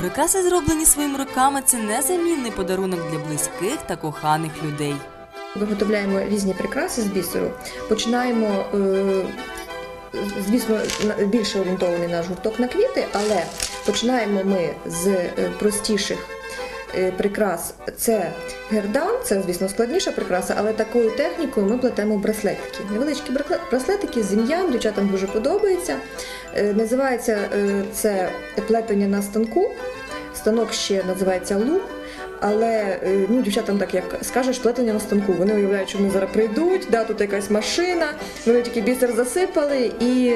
Прикраси, зроблені своїми руками, це незамінний подарунок для близьких та коханих людей. Виготовляємо різні прикраси з бісеру. Починаємо, е, звісно, більше орієнтований наш гурток на квіти, але починаємо ми з е, простіших. Е, Прикрас це гердан, це звісно складніша прикраса, але такою технікою ми плетемо браслетики. Невеличкі браслетики з ім'ям, дівчатам дуже подобається. Е, Називається е, це плетення на станку. Станок ще називається лук. Але ну, дівчатам так як скажеш, плетення на станку. Вони уявляють, що вони зараз прийдуть, да, тут якась машина, вони тільки бісер засипали і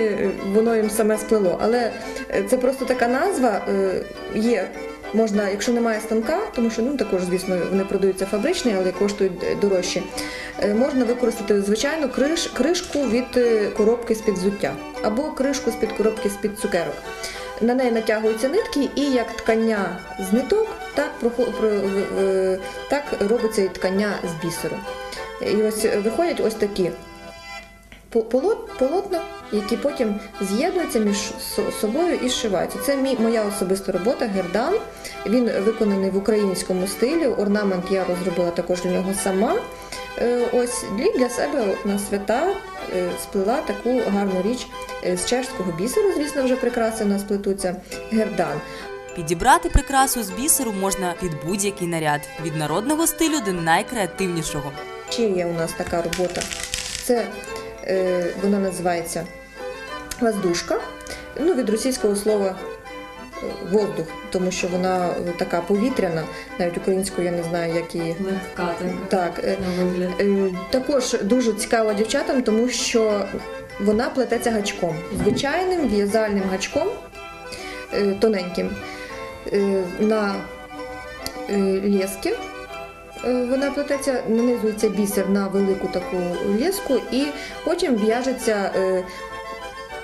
воно їм саме сплело. Але це просто така назва є. Можна, якщо немає станка, тому що ну також, звісно, вони продаються фабричні, але коштують е, дорожче. Можна використати звичайну криш, кришку від е, коробки з-під взуття або кришку з-під коробки з-під цукерок. На неї натягуються нитки, і як ткання з ниток, так, так робиться і ткання з бісеру. І ось виходять ось такі по- полотна, які потім з'єднуються між собою і зшиваються. Це моя особиста робота, гердан. Він виконаний в українському стилі. Орнамент я розробила також для нього сама. Е, Ось для себе на свята е, сплела таку гарну річ е, з чешського бісеру, звісно, вже прикраси у нас плетуться гердан. Підібрати прикрасу з бісеру можна під будь-який наряд від народного стилю до найкреативнішого. Ще є у нас така робота. Це вона називається воздушка. Ну, від російського слова е, воздух, тому що вона е, така повітряна, навіть українською я не знаю, як її. Легка Так, е. Е, Також дуже цікаво дівчатам, тому що вона плететься гачком, звичайним в'язальним гачком е, тоненьким е, на е, лєски. Е, Вона плететься, нанизується бісер на велику таку лєску і потім в'яжеться е,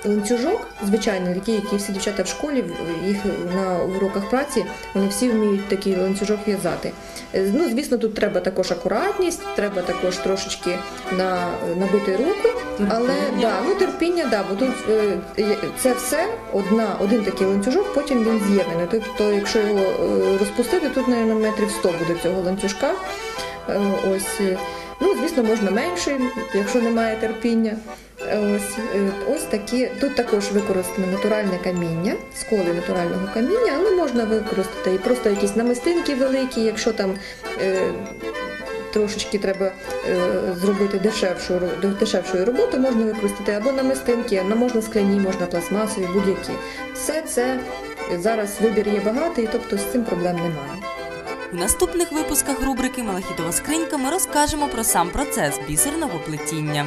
ланцюжок, звичайний, який, які всі дівчата в школі, їх на уроках праці, вони всі вміють такий ланцюжок в'язати. Е, Ну, звісно, тут треба також акуратність, треба також трошечки на, набити руку, але да, ну, терпіння, да, бо тут е, це все одна, один такий ланцюжок, потім він з'єднаний. Тобто, якщо його е, розпустити, тут, мабуть, метрів 100 буде цього ланцюжка. Е, Ось, е, ну, звісно, можна менший, якщо немає терпіння. Ось, е, ось такі. Тут також використане натуральне каміння, сколи натурального каміння, але можна використати і просто якісь намистинки великі, якщо там е, трошечки треба е, зробити дешевшу, дешевшою роботу, можна використати або намистинки, можна скляні, можна пластмасові, будь-які. Все це зараз вибір є багатий, тобто з цим проблем немає. У наступних випусках рубрики Малахітова скринька ми розкажемо про сам процес бісерного плетіння.